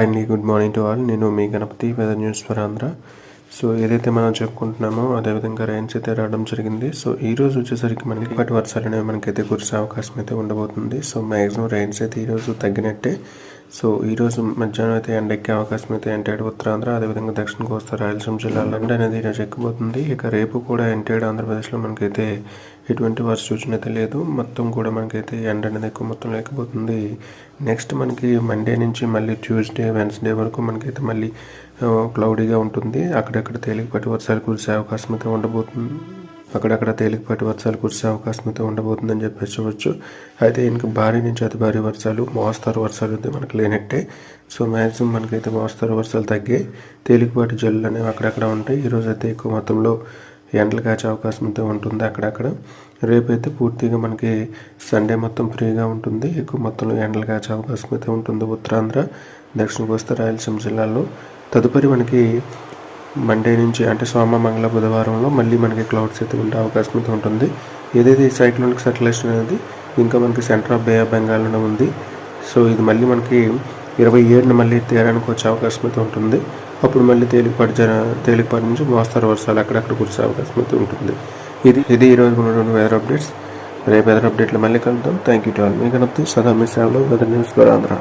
And good morning to all నేను మీ Ganapathi weather news for Andhra. So ఏదైతే మనం చెప్పుకుంటున్నామో అదేవిధంగా రైన్స్ అయితే రావడం జరిగింది. సో ఈ రోజు వచ్చేసరికి మనకి ఇప్పటి వర్షాలు అనేవి మనకైతే కురిసే అవకాశం అయితే ఉండబోతుంది. సో మ్యాక్సిమం రైన్స్ అయితే ఈరోజు తగ్గినట్టే. సో ఈ రోజు మధ్యాహ్నం అయితే ఎండ ఎక్కే అవకాశం అయితే ఎంటైడ్ ఉత్తరాంధ్ర అదేవిధంగా దక్షిణ కోస్తా రాయలసీమ జిల్లాలో ఎండ అనేది ఈరోజు ఎక్కబోతుంది ఇక రేపు కూడా ఎంటైడ్ ఆంధ్రప్రదేశ్లో మనకైతే ఎటువంటి వర్ష సూచన అయితే లేదు. మొత్తం కూడా మనకైతే ఎండ అనేది ఎక్కువ మొత్తం లేకపోతుంది. నెక్స్ట్ మనకి మండే నుంచి మళ్ళీ ట్యూస్డే వెన్స్డే వరకు మనకైతే మళ్ళీ క్లౌడీగా ఉంటుంది. అక్కడక్కడ తేలికపాటి వర్షాలు కురిసే అవకాశం అయితే ఉండబోతుంది. అక్కడక్కడ తేలికపాటి వర్షాలు కురిసే అవకాశం అయితే ఉండబోతుందని చెప్పేసి చెప్పవచ్చు అయితే ఇంకా భారీ నుంచి అతి భారీ వర్షాలు మోస్తారు వర్షాలు అయితే మనకు లేనట్టే. సో మ్యాక్సిమం మనకైతే మోస్తారు వర్షాలు తగ్గి తేలికపాటి జల్లులు అనేవి అక్కడక్కడ ఉంటాయి. ఈరోజు అయితే ఎక్కువ మొత్తంలో ఎండలు కాచే అవకాశం అయితే ఉంటుంది అక్కడక్కడ. రేపైతే పూర్తిగా మనకి సండే మొత్తం ఫ్రీగా ఉంటుంది. ఎక్కువ మొత్తంలో ఎండలు కాచే అవకాశం అయితే ఉంటుంది ఉత్తరాంధ్ర దక్షిణ కోస్తా రాయలసీమ జిల్లాలో తదుపరి మనకి మండే నుంచి అంటే సోమ మంగళ బుధవారంలో మళ్ళీ మనకి క్లౌడ్స్ అయితే ఉండే అవకాశం అయితే ఉంటుంది. ఏదైతే ఈ సైక్లోనిక్ సర్క్యులేషన్ అనేది ఇంకా మనకి సెంటర్ ఆఫ్ బే ఆఫ్ బెంగాల్లోనే ఉంది. సో ఇది మళ్ళీ మనకి ఇరవై ఏడున మళ్ళీ తీరానికి వచ్చే అవకాశం అయితే ఉంటుంది. అప్పుడు మళ్ళీ తేలికపాటి జ తేలికపాటి నుంచి మోస్తారు వర్షాలు అక్కడక్కడ కురిసే అవకాశం అయితే ఉంటుంది. ఇది ఇది ఈరోజు ఉన్నటువంటి వెదర్ అప్డేట్స్ రేపు వెదర్ అప్డేట్లో మళ్ళీ కలుద్దాం. థ్యాంక్ యూ టు ఆల్ మీ కనప్తి సదా మీ సేవలో వెదర్ న్యూస్ ఆంధ్ర